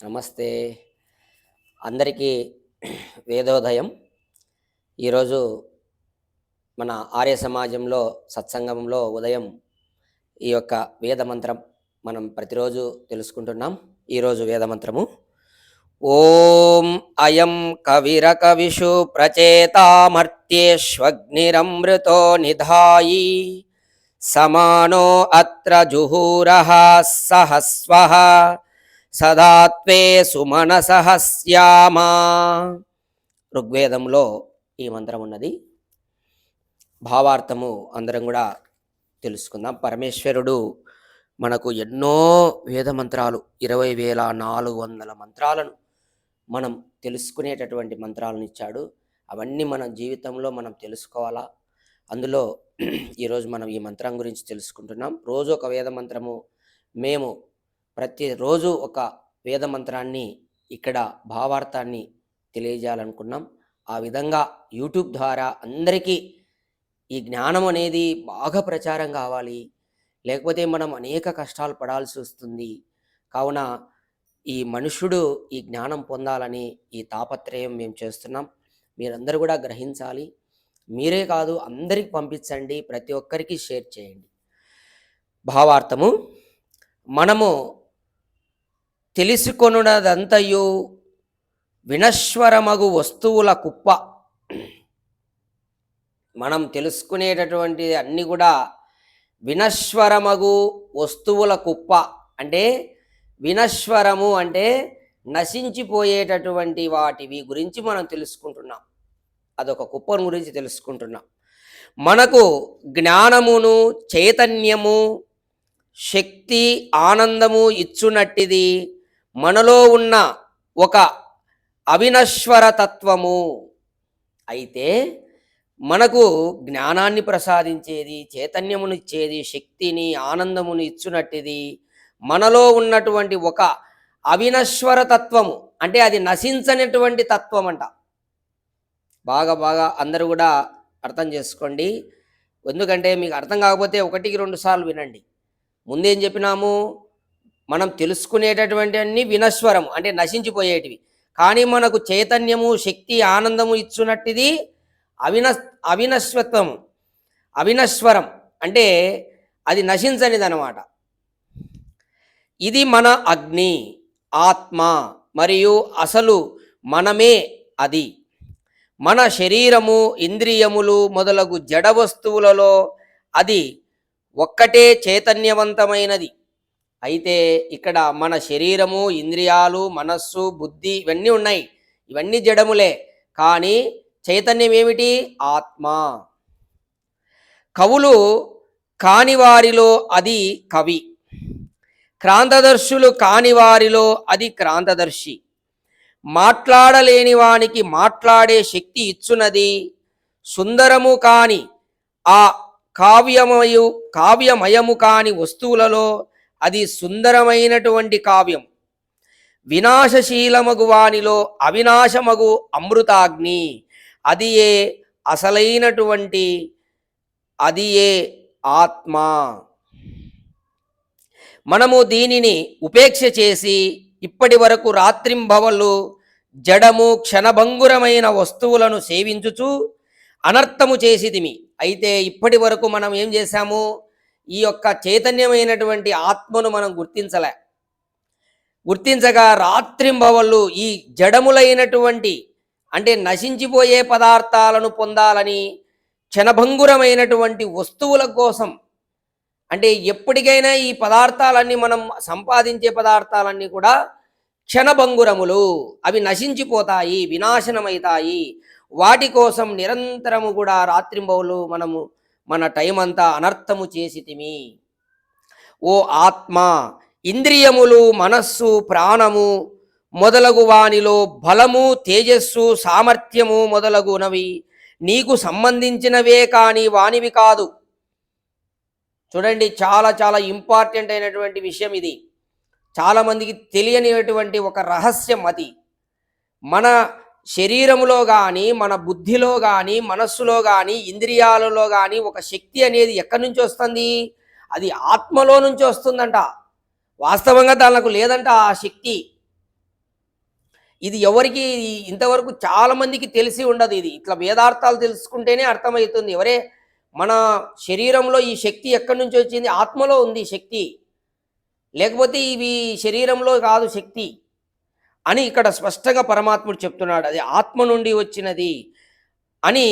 నమస్తే. అందరికీ వేదోదయం. ఈరోజు మన ఆర్య సమాజంలో సత్సంగంలో ఉదయం ఈ యొక్క వేదమంత్రం మనం ప్రతిరోజు తెలుసుకుంటున్నాం. ఈరోజు వేదమంత్రము ఓం అయం కవిరకవిషు ప్రచేతామర్త్యేష్వగ్నిరమృతో నిధాయి సమానో అత్ర జుహూర సహస్వ సదాత్వే సుమనసః శ్యామా ఋగ్వేదంలో ఈ మంత్రం ఉన్నది. భావార్థము అందరం కూడా తెలుసుకుందాం. పరమేశ్వరుడు మనకు ఎన్నో వేద మంత్రాలు ఇరవై వేల నాలుగు వందల మంత్రాలను మనం తెలుసుకునేటటువంటి మంత్రాలను ఇచ్చాడు. అవన్నీ మన జీవితంలో మనం తెలుసుకోవాలా? అందులో ఈరోజు మనం ఈ మంత్రం గురించి తెలుసుకుంటున్నాం. రోజు ఒక వేద మంత్రము మేము ప్రతిరోజు ఒక వేద మంత్రాన్ని ఇక్కడ భావార్థాన్ని తెలియజేయాలనుకున్నాం. ఆ విధంగా యూట్యూబ్ ద్వారా అందరికీ ఈ జ్ఞానం అనేది బాగా ప్రచారం కావాలి. లేకపోతే మనం అనేక కష్టాలు పడాల్సి వస్తుంది. కావున ఈ మనుషుడు ఈ జ్ఞానం పొందాలని ఈ తాపత్రయం మేము చేస్తున్నాం. మీరందరూ కూడా గ్రహించాలి. మీరే కాదు అందరికి పంపించండి. ప్రతి ఒక్కరికి షేర్ చేయండి. భావార్థము మనము తెలుసుకొనున్నదంతయు వినశ్వరమగు వస్తువుల కుప్ప. మనం తెలుసుకునేటటువంటి అన్ని కూడా వినశ్వరమగు వస్తువుల కుప్ప. అంటే వినశ్వరము అంటే నశించిపోయేటటువంటి వాటివి గురించి మనం తెలుసుకుంటున్నాం. అదొక కుప్పను గురించి తెలుసుకుంటున్నాం. మనకు జ్ఞానమును చైతన్యము శక్తి ఆనందము ఇచ్చునట్టిది మనలో ఉన్న ఒక అవినశ్వర తత్వము అయితే మనకు జ్ఞానాన్ని ప్రసాదించేది చైతన్యమును ఇచ్చేది శక్తిని ఆనందమును ఇచ్చునట్టిది మనలో ఉన్నటువంటి ఒక అవినశ్వర తత్వము అంటే అది నశించనటువంటి తత్వం అంట బాగా బాగా అందరూ కూడా అర్థం చేసుకోండి. ఎందుకంటే మీకు అర్థం కాకపోతే ఒకటికి రెండు సార్లు వినండి. ముందేం చెప్పినాము? మనం తెలుసుకునేటటువంటి అన్ని వినశ్వరం అంటే నశించిపోయేటివి. కానీ మనకు చైతన్యము శక్తి ఆనందము ఇచ్చున్నట్టిది అవిన అవినశ్వత్వము. అవినశ్వరం అంటే అది నశించనిది అనమాట ఇది మన అగ్ని ఆత్మ మరియు అసలు మనమే అది. మన శరీరము ఇంద్రియములు మొదలగు జడ వస్తువులలో అది ఒక్కటే చైతన్యవంతమైనది. అయితే ఇక్కడ మన శరీరము ఇంద్రియాలు మనస్సు బుద్ధి ఇవన్నీ ఉన్నాయి. ఇవన్నీ జడములే. కానీ చైతన్యం ఏమిటి? ఆత్మ. కవులు కాని వారిలో అది కవి. క్రాంతదర్శులు కాని వారిలో అది క్రాంతదర్శి. మాట్లాడలేని వానికి మాట్లాడే శక్తి ఇచ్చున్నది సుందరము కాని ఆ కావ్యమయు కావ్యమయము కాని వస్తువులలో అది సుందరమైనటువంటి కావ్యం. వినాశశీలమగు వానిలో అవినాశమగు అమృతాగ్ని. అది ఏ అసలైనటువంటి అది ఏ ఆత్మ. మనము దీనిని ఉపేక్ష చేసి ఇప్పటి వరకు రాత్రింభవలు జడము క్షణభంగురమైన వస్తువులను సేవించుచు అనర్థము చేసిదిమి అయితే ఇప్పటి వరకు మనం ఏం చేశాము? ఈ యొక్క చైతన్యమైనటువంటి ఆత్మను మనం గుర్తించలే. గుర్తించగా రాత్రింబవళ్ళు ఈ జడములైనటువంటి అంటే నశించిపోయే పదార్థాలను పొందాలని క్షణభంగురమైనటువంటి వస్తువుల కోసం అంటే ఎప్పటికైనా ఈ పదార్థాలన్నీ మనం సంపాదించే పదార్థాలన్నీ కూడా క్షణభంగురములు. అవి నశించిపోతాయి వినాశనమవుతాయి వాటి కోసం నిరంతరము కూడా రాత్రింబవులు మనము మన టైం అంతా అనర్థము చేసితిమి. ఓ ఆత్మ ఇంద్రియములు మనస్సు ప్రాణము మొదలగు వానిలో బలము తేజస్సు సామర్థ్యము మొదలగునవి. నీకు సంబంధించినవే కాని వానివి కాదు. చూడండి చాలా చాలా ఇంపార్టెంట్ అయినటువంటి విషయం ఇది. చాలామందికి తెలియనిటువంటి ఒక రహస్యం అది. మన శరీరములో కానీ మన బుద్ధిలో కానీ మనస్సులో కానీ ఇంద్రియాలలో కానీ ఒక శక్తి అనేది ఎక్కడి నుంచి వస్తుంది? అది ఆత్మలో నుంచి వస్తుందంట. వాస్తవంగా దానికి లేదంట ఆ శక్తి. ఇది ఎవరికి ఇంతవరకు చాలామందికి తెలిసి ఉండదు ఇది. ఇట్లా వేదార్థాలు తెలుసుకుంటేనే అర్థమవుతుంది. ఎవరే మన శరీరంలో ఈ శక్తి ఎక్కడి నుంచి వచ్చింది? ఆత్మలో ఉంది శక్తి. లేకపోతే ఇవి శరీరంలో కాదు శక్తి. అని ఇక్కడ స్పష్టంగా పరమాత్ముడు చెప్తున్నాడు. అది ఆత్మ నుండి వచ్చినది అని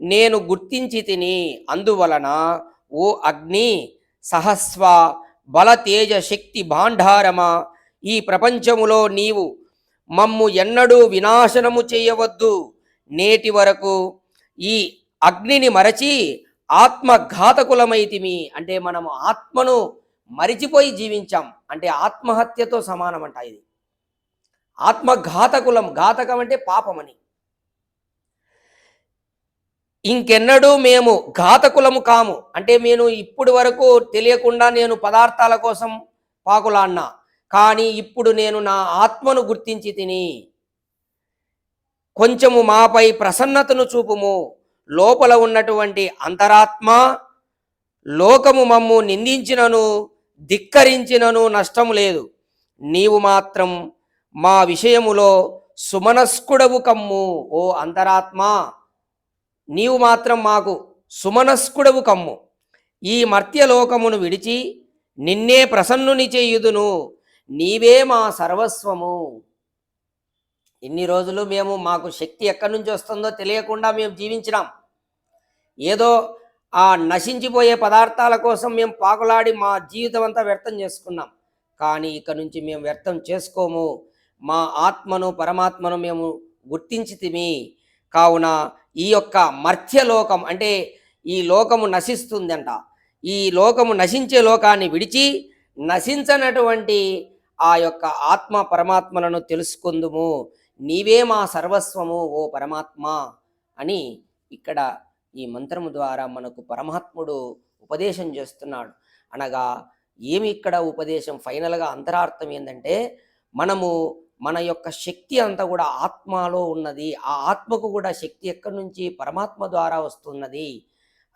నేను గుర్తించి తిని అందువలన ఓ అగ్ని సహస్వ బల తేజ శక్తి భాండారమా ఈ ప్రపంచములో నీవు మమ్ము ఎన్నడూ వినాశనము చేయవద్దు. నేటి వరకు ఈ అగ్నిని మరచి ఆత్మఘాతకులమైతిమి అంటే మనము ఆత్మను మరిచిపోయి జీవించాం. అంటే ఆత్మహత్యతో సమానమంట ఇది. ఆత్మఘాతకులం ఘాతకం అంటే పాపమని. ఇంకెన్నడూ మేము ఘాతకులము కాము. అంటే నేను ఇప్పుడు వరకు తెలియకుండా నేను పదార్థాల కోసం పాకులాడినా కానీ ఇప్పుడు నేను నా ఆత్మను గుర్తించి తిని కొంచెము మాపై ప్రసన్నతను చూపుము. లోపల ఉన్నటువంటి అంతరాత్మ లోకము మమ్ము నిందించినను ధిక్కరించినను నష్టము లేదు. నీవు మాత్రం మా విషయములో సుమనస్కుడవు కమ్ము ఓ అంతరాత్మ. నీవు మాత్రం మాకు సుమనస్కుడవు కమ్ము. ఈ మర్త్యలోకమును విడిచి నిన్నే ప్రసన్నుని చేయుదును. నీవే మా సర్వస్వము. ఇన్ని రోజులు మేము మాకు శక్తి ఎక్కడి నుంచి వస్తుందో తెలియకుండా మేము జీవించినాం. ఏదో ఆ నశించిపోయే పదార్థాల కోసం మేము పాకులాడి మా జీవితం అంతా వ్యర్థం చేసుకున్నాం. కానీ ఇక నుంచి మేము వ్యర్థం చేసుకోము. మా ఆత్మను పరమాత్మను మేము గుర్తించితిమి. కావున ఈ యొక్క మర్త్యలోకం అంటే ఈ లోకము నశిస్తుందంట. ఈ లోకము నశించే లోకాన్ని విడిచి నశించనటువంటి ఆ యొక్క ఆత్మ పరమాత్మలను తెలుసుకుందుము. నీవే మా సర్వస్వము ఓ పరమాత్మ అని ఇక్కడ ఈ మంత్రము ద్వారా మనకు పరమాత్ముడు ఉపదేశం చేస్తున్నాడు. అనగా ఏమి ఇక్కడ ఉపదేశం? ఫైనల్గా అంతరార్థం ఏంటంటే మనము మన యొక్క శక్తి అంతా కూడా ఆత్మలో ఉన్నది. ఆ ఆత్మకు కూడా శక్తి ఎక్కడి నుంచి? పరమాత్మ ద్వారా వస్తున్నది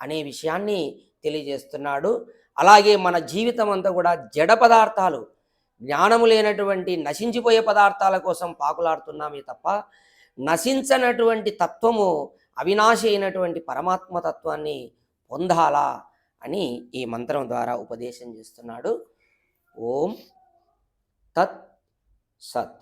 అనే విషయాన్ని తెలియజేస్తున్నాడు. అలాగే మన జీవితం అంతా కూడా జడ పదార్థాలు జ్ఞానము లేనటువంటి నశించిపోయే పదార్థాల కోసం పాకులాడుతున్నామే తప్ప నశించనటువంటి తత్వము అవినాశి అయినటువంటి పరమాత్మ తత్వాన్ని పొందాలా అని ఈ మంత్రం ద్వారా ఉపదేశం చేస్తున్నాడు. ఓం తత్ సత్.